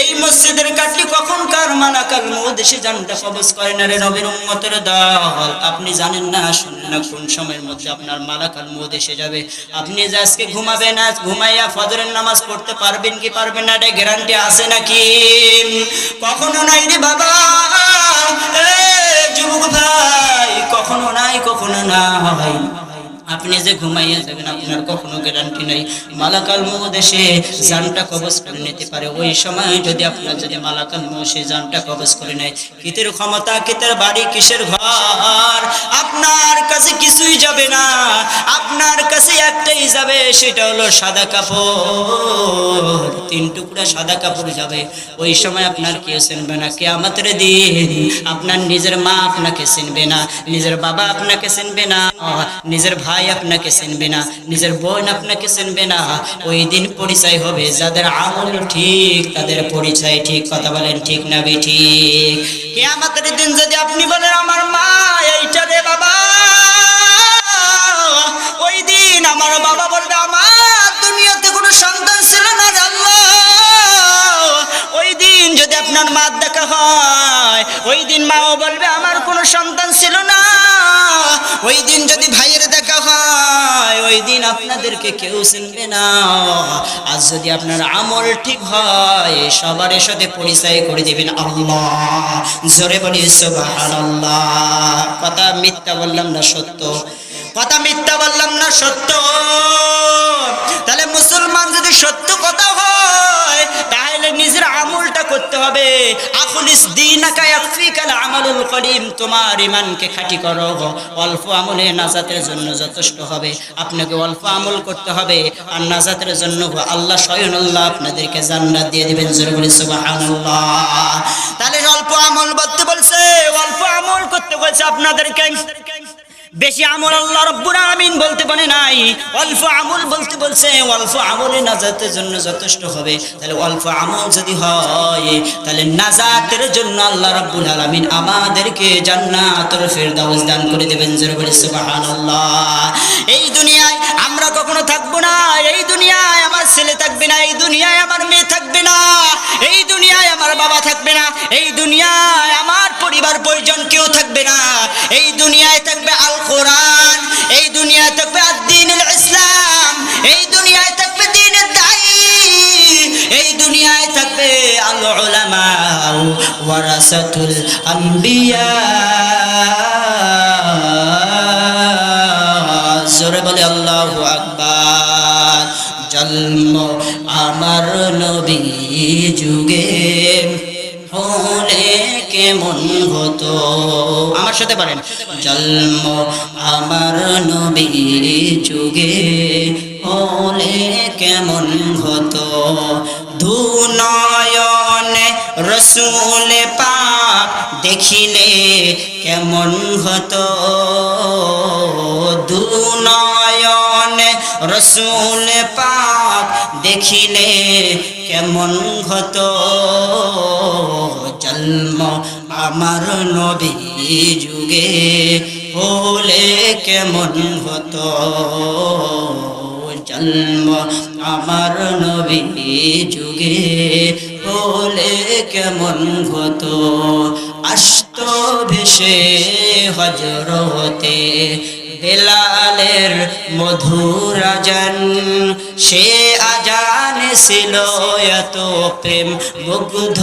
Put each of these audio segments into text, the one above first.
এই মসজিদের কাটলি কখন কার মালাকাল দেশে জানটা কবজ করে না রে নবীর উম্মতের দল। আপনি জানেন না, শুনেন না কোন সময়ের মধ্যে আপনার মালাকাল দেশে যাবে। আপনি যে আজকে ঘুমাবেন, আজ ঘুমাইয়া ফজরের নামাজ পড়তে পারবেন কি পারবেন না, এটা গ্যারান্টি আছে নাকি? কখনো নাই রে বাবা। যুবক ভাই, কখনো নাই, কখনো না নাই। আপনি যে ঘুমাইয়া যাবেন, আপনার কখনো গ্যারান্টি নাই। মালাকাল দেশে জানটা কবজ করে নিতে পারে। ওই সময় যদি আপনার যদি মালাকাল সে জানটা কবজ করে নেয়, কিতের ক্ষমতা, কিতের বাড়ি, কিসের ঘর? আপনার কাছে কিছুই যাবে না। আপনার কাছে একটাই যাবে, সেটা হলো সাদা কাপড়। তিন টুকরা সাদা কাপড় যাবে। ওই সময় আপনার কেউ চিনবে না। কে আমাদের দিন আপনার নিজের মা আপনাকে চিনবে না। নিজের বাবা আপনাকে চিনবে না। নিজের ভাই আপনাকে চিনবে না, নিজের বোন আপনাকে চিনবে না। ওই দিন পরিচয় হবে, যাদের আমল ঠিক, তাদের পরিচয় ঠিক, কথা বলেন ঠিক না বে ঠিক। কে আমাদের দিন যদি আপনি বলেন, আমার মা, এইটা রে বাবা। ওই দিন আমার বাবা বলবে, আমার দুনিয়াতে কোনো সন্তান ওই দিন আপনাদেরকে কেউ চিনবে না। আজ যদি আপনার আমল ঠিক হয়, সবার সাথে পরিচয় করে দেবেন আল্লাহ। জোরে বলি, সুবহানাল্লাহ। কথা মিথ্যা বললাম না সত্য। কথা মিথ্যা বললাম না সত্য। তাহলে মুসলমান যদি সত্য কথা হয় নিজের আমলটা করতে হবে। তোমার ইমানকে করো অল্প আমলে নাজাতের জন্য যথেষ্ট হবে। আপনাকে অল্প আমল করতে হবে। আর নাজাতের জন্য আল্লাহ স্বয়ং আপনাদেরকে জান্নাত দিয়ে দিবেন। তাহলে অল্প আমল করতে বলছে, অল্প আমল করতে বলছে আপনাদেরকে। বেশি আমল আল্লাহ রব্বুল আমিন বলতে পারে নাই। অল্প আমল বলতে বলছে, অল্প আমলে নাজাতের জন্য যথেষ্ট হবে। তাহলে অল্প আমল যদি হয়, তাহলে নাজাতের জন্য আল্লাহ রব্বুল আলামিন আমাদেরকে জান্নাতুল ফেরদাউস দান করে দেবেন। জোরে বলে, সুবহানাল্লাহ। এই দুনিয়ায় আমরা কখনো থাকব না, এই দুনিয়ায় আমার ছেলে থাকবে না, এই দুনিয়ায় আমার মেয়ে থাকবে না, এই দুনিয়ায় আমার বাবা থাকবে না, এই দুনিয়ায় আমার পরিবার পরিজন কেউ থাকবে না, এই দুনিয়ায় থাকবে এই দুনিয়ায় থাকবে দিনের দায়ী, এই দুনিয়ায় থাকবে আল উলামা ওয়ারাসাতুল আম্বিয়া। জোরে বলে আল্লাহু আকবার। জন্ম আমার নবী যুগে কেমন হতো? আমার সাথে পারেন। জন্ম আমার নবী যুগে হলে কেমন হতো? ধুনয়নে রসুল পাক দেখিলে কেমন হতো? দুনয়নে রসুল পাক দেখিলে কেমন হতো? জন্ম আমার নবী যুগে হলে কেমন হতো? জন্ম আমার নবী যুগে। হলে কেমন হতো? আস্ত ভেসে হজর হতে বেলালের মধুর আজান। সে আজান ছিল এত প্রেম মুগ্ধ,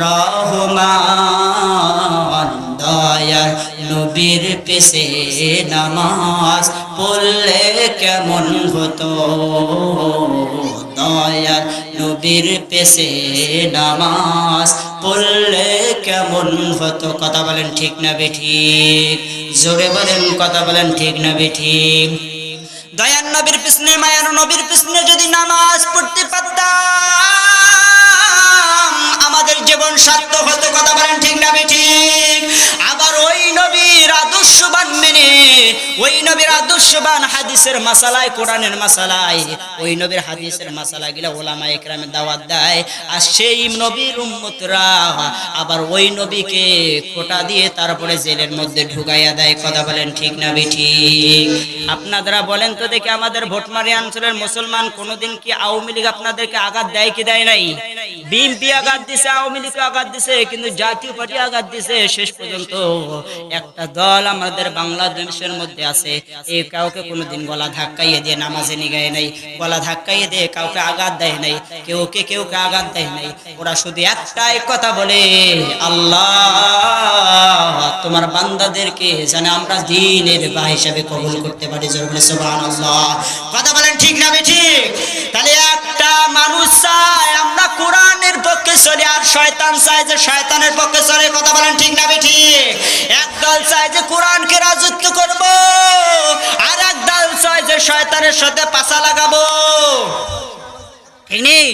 রহমান, দয়ার নবীর পেশে নামাজ। পড়লে কেমন হতো? দয়ার নবীর পেশে নামাজ পড়লে কেমন হতো? কথা বলেন ঠিক না বেঠিক জোরে বলেন, কথা বলেন ঠিক না বেঠিক দয়ার নবীর পিছনে মায়ার নবীর পিছনে ওই নবীর আদর্শবান হাদিসের মাসালায়, কোরআনের মাসালায়, ওই নবীর হাদিসের মাসালা গিলা ওলামা একরামে দাওয়াত দেয়। আর সেই নবীর উম্মতরা আবার ওই নবীকে খোটা দিয়ে তারপরে জেলের মধ্যে ঢুকাইয়া দেয়। কথা বলেন ঠিক না ঠিক? আপনারা বলেন তো দেখি আমাদের ভোটমারি অঞ্চলের মুসলমান কোনোদিন কি আওয়ামী লীগ আপনাদেরকে আঘাত দেয় কি দেয় নাই? বিএনপি আঘাত দিছে, আওয়ামী লীগ আঘাত দিছে, কিন্তু জাতীয় পার্টি আঘাত দিছে, শেষ পর্যন্ত একটা দল আমাদের বাংলাদেশের মধ্যে আছে। এ কাউকে কোনোদিন গলা ধাক্কাইয়ে দিয়ে নামাজে নিগায় নাই, গলা ধাক্কাইয়ে দিয়ে কাউকে আঘাত দেয় নাই, কেউ কে কেউ কে আঘাত দেয় নাই। ওরা শুধু একটাই কথা বলে, আল্লাহ, তোমার বান্দাদেরকে যেন আমরা দিনের বা হিসাবে কবুল করতে পারি। জোর বলে, সুবহানাল্লাহ। কথা বলেন ঠিক না ঠিক তাহলে মানুষ চায়, আমরা কোরআনের পক্ষে চলে আর শয়তান চায় যে শয়তানের পক্ষে চলে, কথা বলেন ঠিক না ঠিক একদল চায় যে কোরআনকে রাজত্ব করব আর একদল চায় যে শয়তানের সাথে পাশা লাগাবো। ঠিক নেই?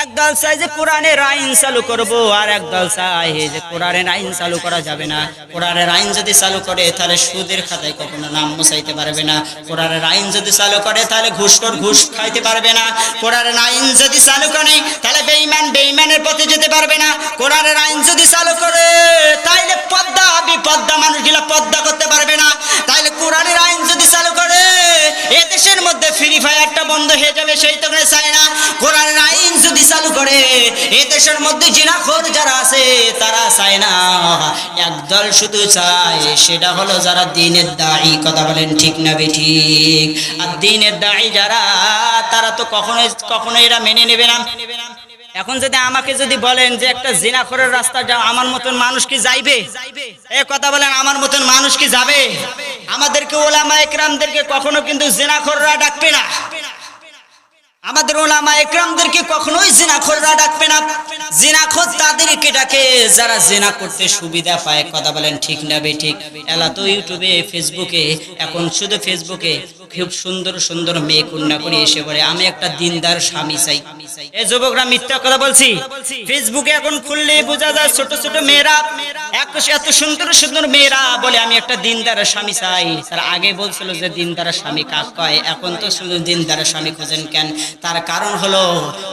একদল চাই যে কোরআনের আইন চালু করব, আর একদল চাই যে কোরআনের আইন চালু করা যাবে না। কোরআনের আইন যদি চালু করে, তাহলে সুদের খাতায় কখনো নাম মোছাইতে পারবে না। কোরআনের আইন যদি চালু করে, তাহলে ঘুষখোর ঘুষ খাইতে পারবে না। কোরআনের আইন যদি চালু করে, তাহলে বেঈমান বেঈমানের পথে যেতে পারবে না। কোরআনের আইন যদি চালু করে, তাইলে পদ্মা বিপদ্মা মানুষগুলা পদ্মা করতে পারবে না। তাইলে কোরআনের আইন যদি চালু করে, এ দেশের মধ্যে ফ্রি ফায়ারটা বন্ধ হয়ে যাবে, সেই তো চায় না। কোরআনের যদি চালু করে। এ দেশের মধ্যে জিনাখোর যারা আছে, তারা চায় না। একদল শুধু চায়, সেটা হলো যারা দিনের দায়ী। কথা বলেন ঠিক না বে ঠিক? আর দিনের দায়ী যারা, তারা তো কখনোই কখনো এরা মেনে নেবে না। এখন যদি আমাকে যদি বলেন যে একটা জিনাখরের রাস্তা যাও আমার মতন মানুষ কি যাইবে? এ কথা বলেন, আমার মতন মানুষ কি যাবে? আমাদেরকে ওলামা একরামদেরকে কখনো কিন্তু জিনাখররা ডাকবে না। আমাদের ওলামা একরামদেরকে কখনোই জিনাখোররা ডাকবে না। জিনাখোর তাদেরকে ডাকে, যারা জিনা করতে সুবিধা পায়। কথা বলেন ঠিক না বে ঠিক? এলা তো ইউটিউবে, ফেসবুকে, এখন শুধু ফেসবুকে। খুব সুন্দর সুন্দর মেয়ে কন্যা করে এসে বলে আমি একটা দিনদার স্বামী চাই। এ যুবকরা, মিথ্যা কথা বলছি। ফেসবুকে এখন খুললে বোঝা যায় ছোট ছোট মেয়েরা, এত সুন্দর সুন্দর মেয়েরা বলে আমি একটা দিনদার স্বামী চাই। তার আগে বলছিল যে দিনদার স্বামী কাক কয়? এখন তো শুধু দিনদার স্বামী খোঁজেন কেন? তার কারণ হলো,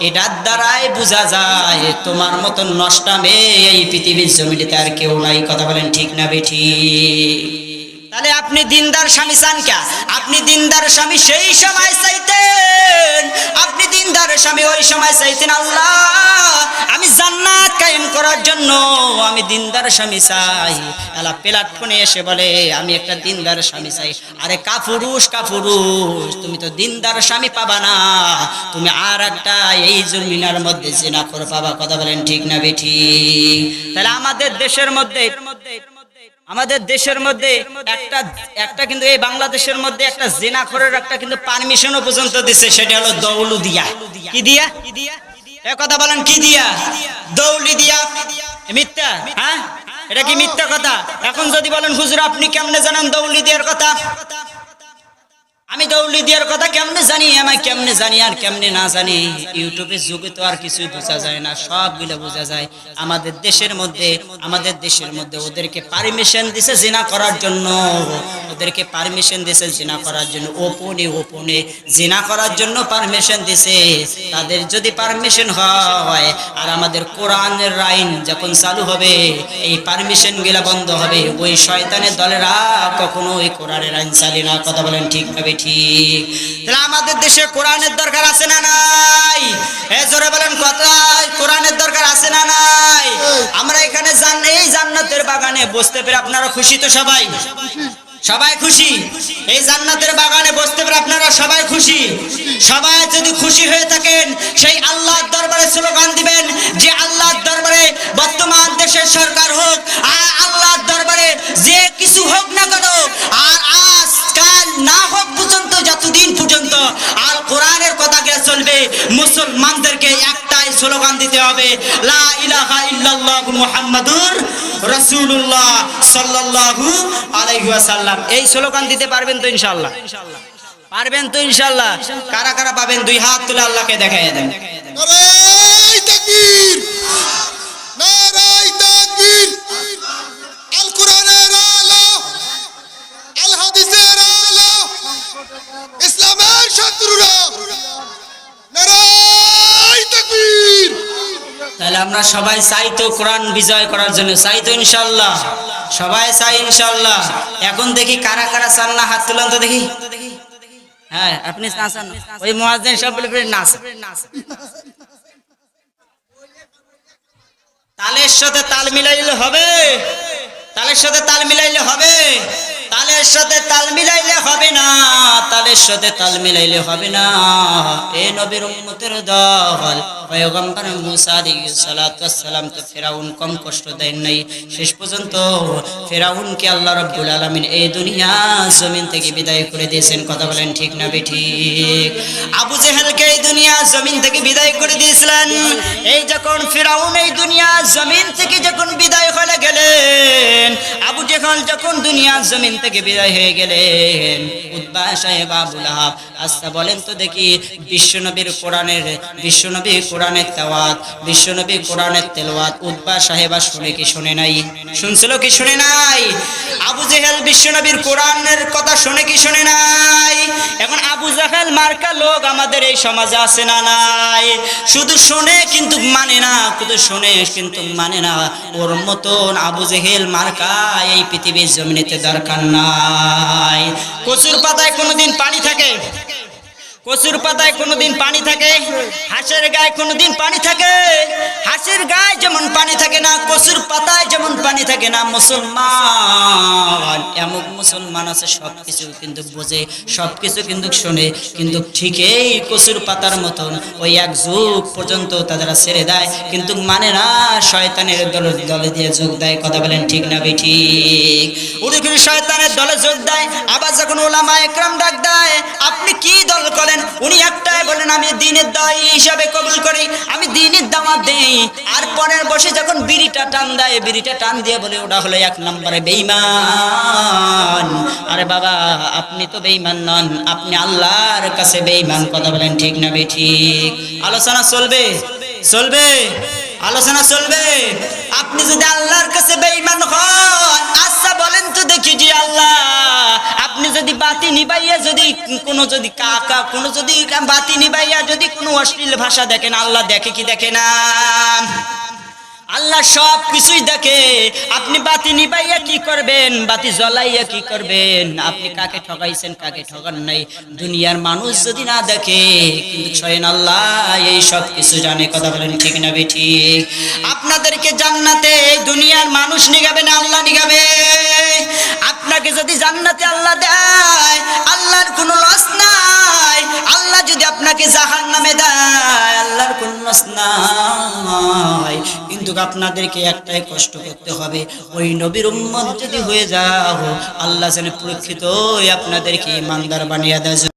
এটার দ্বারাই বোঝা যায়, তোমার মতন নষ্টা মেয়ে এই পৃথিবীর জমিতে আর কেউ নাই। কথা বলেন ঠিক না বেঠি তাহলে আপনি দিনদার স্বামী চান কে? আপনি দিনদার স্বামী সেই সময় চাইতেন। আপনি দিনদার স্বামী ওই সময় চাইতেন, আল্লাহ, আমি জান্নাত কায়েম করার জন্য আমি দিনদার স্বামী চাই। এলা প্ল্যাটফর্মে এসে বলে, আমি একটা দিনদার স্বামী চাই। আরে কাপুরুষ কাপুরুষ, তুমি তো দিনদার স্বামী পাবা না। তুমি আর একটা এই জমিনার মধ্যে জেনা করে পাবা। কথা বলেন ঠিক না বেঠি? তাহলে আমাদের দেশের মধ্যে আমাদের দেশের মধ্যে একটা একটা কিন্তু এই বাংলাদেশের মধ্যে একটা জেনা করার একটা কিন্তু পারমিশনও পর্যন্ত দিছে, সেটা হলো দৌলু দিয়া কি দিয়া? এ কথা বলেন, কি দিয়া? দৌলি দিয়া মিথ্যা? হ্যাঁ? এটা কি মিথ্যা কথা? এখন যদি বলেন, হুজুর আপনি কেমনে জানেন দৌলি দিয়ার কথা? আমি দৌলি দিয়ার কথা কেমনে জানি আমি কেমনে জানি আর কেমনে না জানি। ইউটিউবের যুগে তো আর কিছুই বোঝা যায় না, সবগুলো বোঝা যায়। আমাদের দেশের মধ্যে, আমাদের দেশের মধ্যে ওদেরকে পারমিশন দিছে জিনা করার জন্য। ওদেরকে পারমিশন দিছে জিনা করার জন্য। ওপনে ওপনে জিনা করার জন্য পারমিশন দিছে। তাদের যদি পারমিশন হয়, আর আমাদের কোরআনের আইন যখন চালু হবে, এই পারমিশনগুলা বন্ধ হবে। ওই শয়তানের দলেরা কখনো ওই কোরআনের আইন চালি না। কথা বলেন ঠিক হবে ঠিক। তাহলে আমাদের দেশে কোরআনের দরকার আছে না নাই? এ জোরে বলেন কথা, কোরআনের দরকার আছে না নাই? আমরা এখানে জান এই জান্নাতের বাগানে বসতে পেরে আপনারা খুশি তো সবাই? সবাই খুশি? এই জান্নাতের বাগানে বসতে পেরে আপনারা সবাই খুশি? সবাই যদি খুশি হয়ে থাকেন, সেই আল্লাহর দরবারে স্লোগান দিবেন যে আল্লাহর দরবারে বর্তমান দেশের সরকার হোক, আর আল্লাহর দরবারে যে কিছু হোক না কেন আর কোরআনের কথা গিয়ে চলবে? মুসলমানদেরকে একটাই স্লোগান দিতে হবে, লা ইলাহা ইল্লাল্লাহ মুহাম্মাদুর রাসূলুল্লাহ সাল্লাল্লাহু আলাইহি ওয়াসাল্লাম। এই স্লোগান দিতে পারবেন তো ইনশাআল্লাহ? পারবেন তো ইনশাআল্লাহ? কারা কারা পাবেন? দুই হাত তুলে আল্লাহকে দেখাই দেন। নারাই ইসলামের শত্রুরা তাহলে আমরা সবাই চাই তো কোরআন বিজয় করার জন্য, চাই তো ইনশাল্লাহ সবাই চাই ইনশাল্লাহ এখন দেখি কারা কারা চান না, হাত তুলান তো দেখি। হ্যাঁ আপনি নাচান ওই মহাজেন সব বলে নাচ তালের সাথে তাল মিলাইলে হবে। তালের সাথে তাল মিলাইলে হবে। তালের সাথে তাল মিলাইলে হবে না, তালের সাথে তাল মিলাইলে হবে না। এ নবীর উম্মতের দল। পয়গম্বর মুসা আলাইহিস সালাতু তো ফেরাউন কম কষ্ট দেন নাই। শেষ পর্যন্ত ফেরাউনকে আল্লাহ রাব্বুল আলামিন এই দুনিয়া জমিন থেকে বিদায় করে দিয়েছেন। কথা বলেন ঠিক না ঠিক? আবু জেহেলকে এই দুনিয়া জমিন থেকে বিদায় করে দিয়েছিলেন। এই যখন ফেরাউন এই দুনিয়া জমিন থেকে যখন বিদায় হয়ে গেলেন, আবু জেহেল যখন দুনিয়া জমিন থেকে বিদায় হয়ে গেলেন উদ্বা সাহেব আচ্ছা বলেন তো দেখি, বিশ্বনবীর কোরআনের বিশ্বনবী কোরআনের তেওয়াত বিশ্বনবী কোরআনের তেলাওয়াত উদ্বা সাহেবা শুনে কি শুনে নাই? শুনছিল কি শুনে নাই? আবু জেহেল বিশ্বনবীর কোরআনের কথা শুনে কি শুনে নাই? এখন আবু জাহেল মার্কা লোক আমাদের এই সমাজে আছে না নাই? শুধু শুনে কিন্তু মানে না, শুধু শুনে কিন্তু মানে না। ওর মতন আবু জেহেল মার্কা এই পৃথিবীর জমিনেতে দরকার নাই। কচুর পাতায় কোনোদিন পানি থাকে? কচুর পাতায় কোনোদিন পানি থাকে, হাঁসের গায়ে কোনোদিন পানি থাকে, হাঁসের গায়ে যেমন পানি থাকে না, কচুর পাতায় যেমন পানি থাকে না, মুসলমান এমন মুসলমান আছে সব কিছু কিন্তু বোঝে সব কিছু কিন্তু শোনে, কিন্তু ঠিকই কচুর পাতার মতন ওই এক যুগ পর্যন্ত তারা ছেড়ে দেয়, কিন্তু মানে না, শয়তানের দলে দলে দিয়ে যোগ দেয়, কথা বলেন ঠিক না বে ঠিক? ওদিকে শয়তানের দলে যোগ দেয়, আবার যখন ওলামা একরাম ডাক দেয়, আপনি কি দল করেন? উনি একটাই বলেন, আমি দিনের দায়ী হিসাবে কবুল করি, আমি দিনের দাওয়াত দেই। আর পরের বসে যখন বিড়িটা টান দেয়, বিড়িটা টান দিয়ে বলে, ওটা হলো এক নম্বরে বেঈমান। আরে বাবা, আপনি তো বেঈমান নন, আপনি আল্লাহর কাছে বেঈমান, কথা বলেন ঠিক না বে ঠিক? আলোচনা চলবে? চলবে? আলোচনা চলবে? আপনি যদি আল্লাহর কাছে বেইমান হন আচ্ছা বলেন তো দেখি জি আল্লাহ। কোনো যদি কাকা, কোনো যদি বাতি নিবাইয়া যদি কোনো অশ্লীল ভাষা দেখেন, আল্লাহ দেখে কি দেখে না? আল্লাহ সব কিছুই দেখে। আপনি বাতি নিবাইয়া কি করবেন? বাতি জ্বলাইয়া কি করবেন? আপনি কাকে ঠকাইছেন কাকে ঠকান নাই? দুনিয়ার মানুষ যদি না দেখে, কিন্তু স্বয়ং আল্লাহ এই সব কিছু জানে। কথা বলেন ঠিক না বে ঠিক? আপনাদেরকে জান্নাতে দুনিয়ার মানুষ নিগাবে না আল্লাহ নিগাবে? আপনাকে যদি জান্নাতে আল্লাহ দেয়, আল্লাহর কোনো লস নাই। আল্লাহ যদি আপনাকে জাহান নামে দেয়, আল্লাহর কোনো লস নাই। কিন্তু আপনাদেরকে একটাই কষ্ট করতে হবে, ওই নবীর উম্মত যদি হয়ে যাও, আল্লাহ যেন পরীক্ষিত আপনাদেরকে ইমানদার বানিয়ে দেয়।